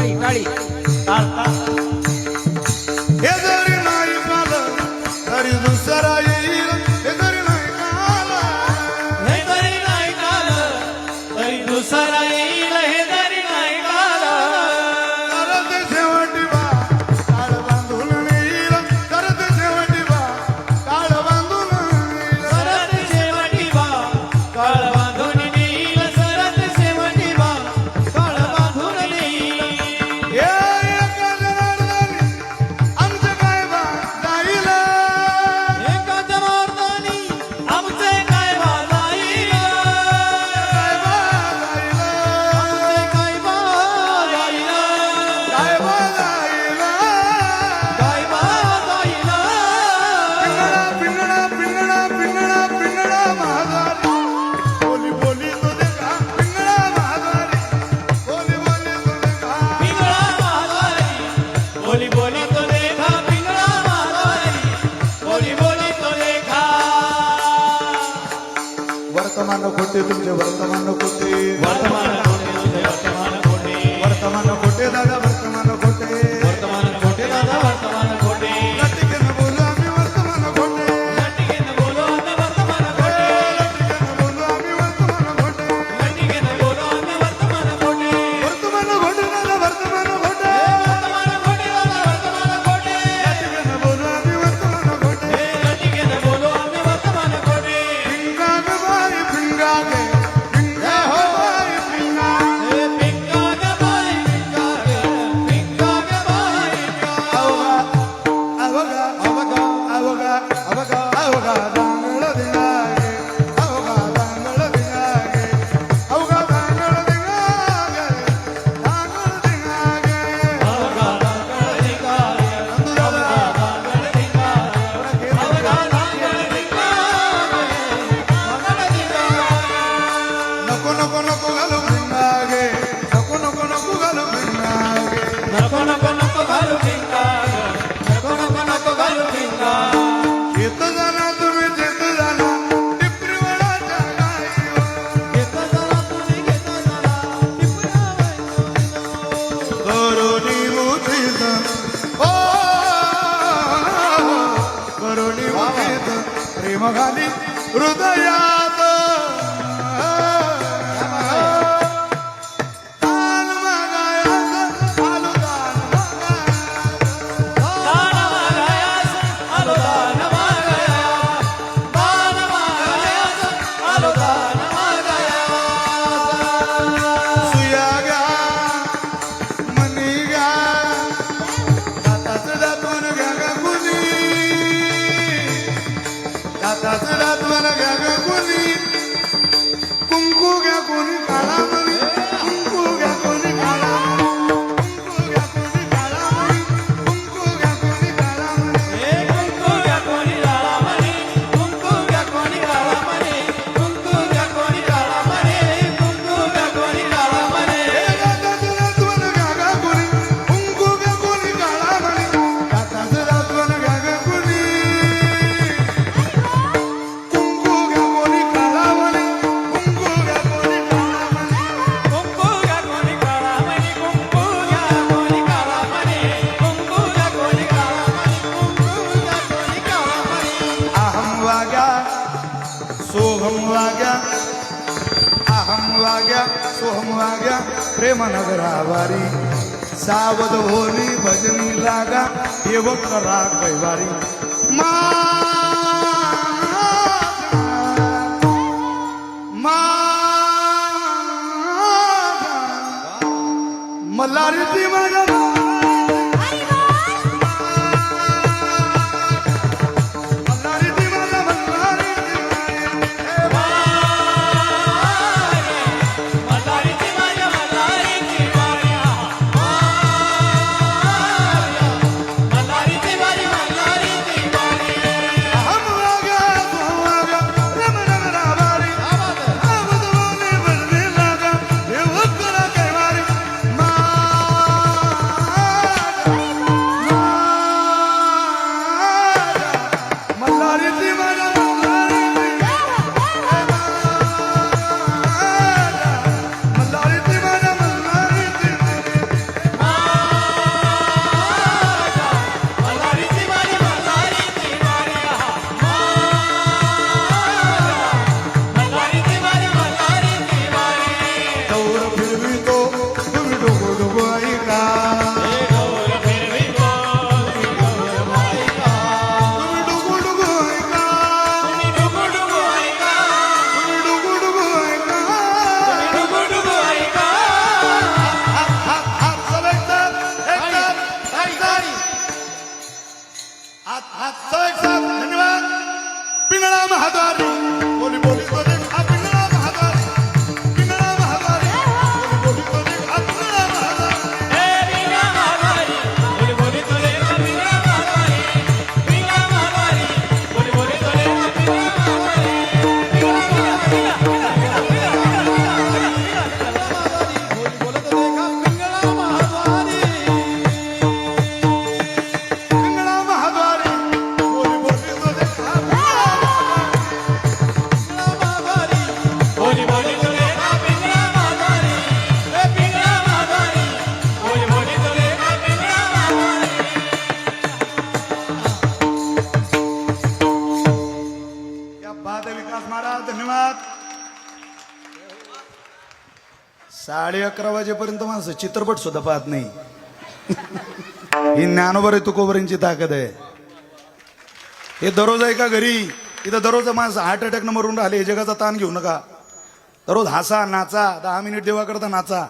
टाळी टाळी ವರ್ತಮಾನ ಕೊಟ್ಟೆ ತುಂಜೆ ವರ್ತಮಾನ ಕೊಟ್ಟೆ ವರ್ತಮಾನ ಕೊಟ್ಟೆ ವರ್ತಮಾನ ಕೊಟ್ಟೆ ದಾಗ ವರ್ತಮಾನ ಕೊಟ್ಟೆ Rudaya. होमवा घ्या प्रेम नगरावारी सावध होली भजनी लागा देव करा कैवारी अकरा वाजेपर्यंत माणसं चित्रपट सुद्धा पाहत नाही. ही ज्ञानोबर आहे तुकोबरींची ताकद आहे. हे दररोज आहे का घरी? इथं दररोज माणसं हार्ट अटॅक मरून राहिले हे जगाचा ताण घेऊ नका. दररोज हसा नाचा दहा मिनिट देवा करता नाचा.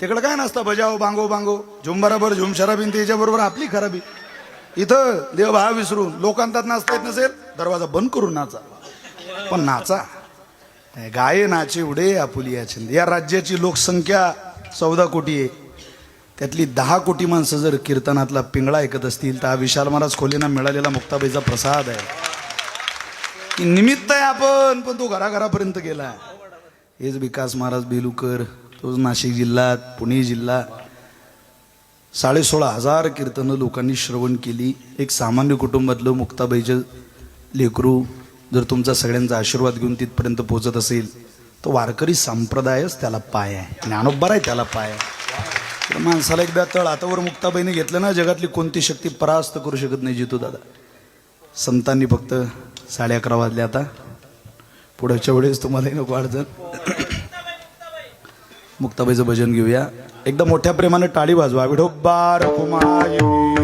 तिकडं काय नसतं बजाव बांगो बांगो. झुंबराबर झुमशराब झुम शराबीन त्याच्याबरोबर आपली खराबी. इथं देव भाव विसरून लोकांतात नाचता येत नसेल दरवाजा बंद करून नाचा. पण नाचा. गाये नाचे उडे आपुली याचंद या राज्याची लोकसंख्या चौदा कोटी आहे. त्यातली दहा कोटी माणसं जर कीर्तनातला पिंगळा ऐकत असतील तर हा विशाल महाराज खोलेना मिळालेला मुक्ताबाईचा प्रसाद आहे. की निमित्त आहे आपण पण तो घराघरापर्यंत गेला. हेच विकास महाराज बेलुकर तोच नाशिक जिल्हा पुणे जिल्हा. साडे सोळा हजार कीर्तनं लोकांनी श्रवण केली. एक सामान्य कुटुंबातलं मुक्ताबाईचं लेकरू जर तुमचा सगळ्यांचा आशीर्वाद घेऊन तिथपर्यंत पोहोचत असेल तर वारकरी संप्रदायच त्याला पाय आहे. ज्ञानोबर आहे त्याला पाय आहे. तर माणसाला एकदा तळ आतावर मुक्ताबाईने घेतलं ना जगातली कोणती शक्ती परास्त करू शकत नाही जितू दादा. संतांनी फक्त साडे अकरा वाजले आता. पुढच्या वेळेस तुम्हालाही नको अडचण. मुक्ताबाईचं भजन घेऊया. एकदम मोठ्या प्रेमाने टाळी वाजवा. विढोबार कुमार.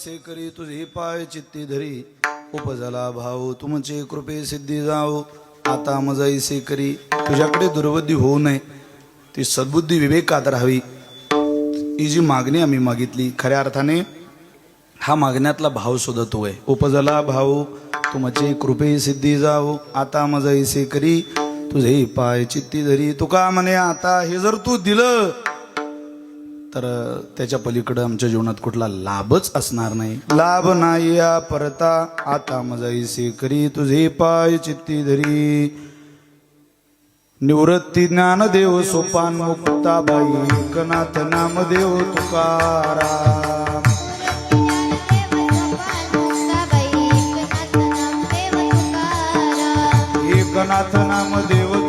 असे करी तुझी पाय चित्ती धरी. उपजला भाऊ तुमचे कृपे सिद्धी जाओ आता मज ऐसे करी तुझ्याकडे दुर्बुद्धी होऊ नये. ती सद्बुद्धी विवेकात राहावी. ही जी मागणी आम्ही मागितली खऱ्या अर्थाने हा मागण्यातला भाव शोधतोय. आहे उपजला भाऊ तुमचे कृपे सिद्धी जाओ आता मजा ऐसे करी तुझे पाय चित्ती धरी. तुका म्हणे आता हे जर तू दिलं तर त्याच्या पलीकडं आमच्या जीवनात कुठला लाभच असणार नाही. लाभ नाही या परता आता मजाईसे करी तुझे पाय चित्ती धरी. निवृत्ती ज्ञानदेव सोपान मुक्ताबाई एकनाथ नामदेव तुकाराम एकनाथ नामदेव